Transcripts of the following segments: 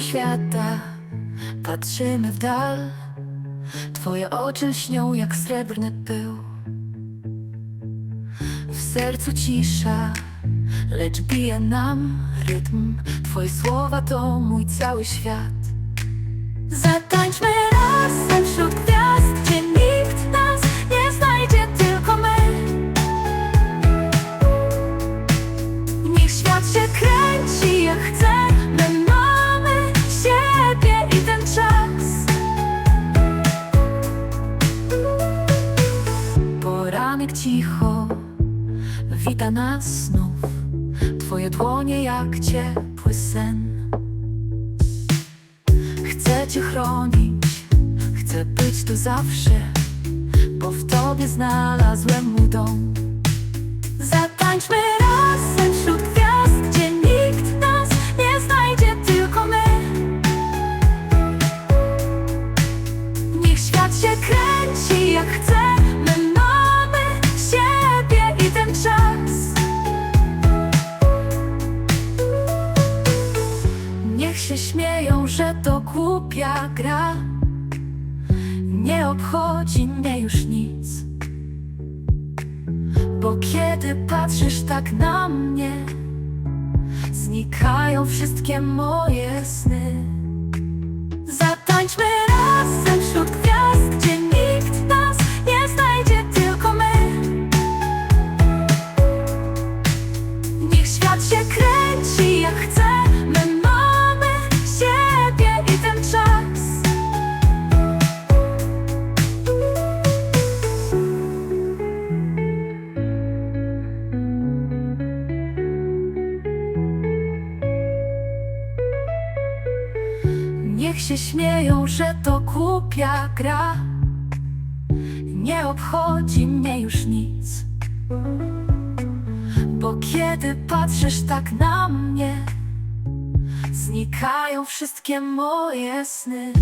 świata. Patrzymy w dal. Twoje oczy lśnią jak srebrny pył. W sercu cisza Lecz bije nam rytm. Twoje słowa to mój cały świat Cicho wita nas znów. Twoje dłonie jak ciepły sen. Chcę Cię chronić, chcę być tu zawsze Bo w Tobie znalazłem mój dom. Zatańczmy razem wśród gwiazd, gdzie nikt nas nie znajdzie, tylko my. Niech świat się kręci jak chce, że to głupia gra. Nie obchodzi mnie już nic. Bo kiedy patrzysz tak na mnie Znikają wszystkie moje sny Niech się śmieją, że to głupia gra. Nie obchodzi mnie już nic. Bo kiedy patrzysz tak na mnie Znikają wszystkie moje sny.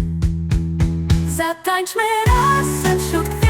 Zatańczmy razem wśród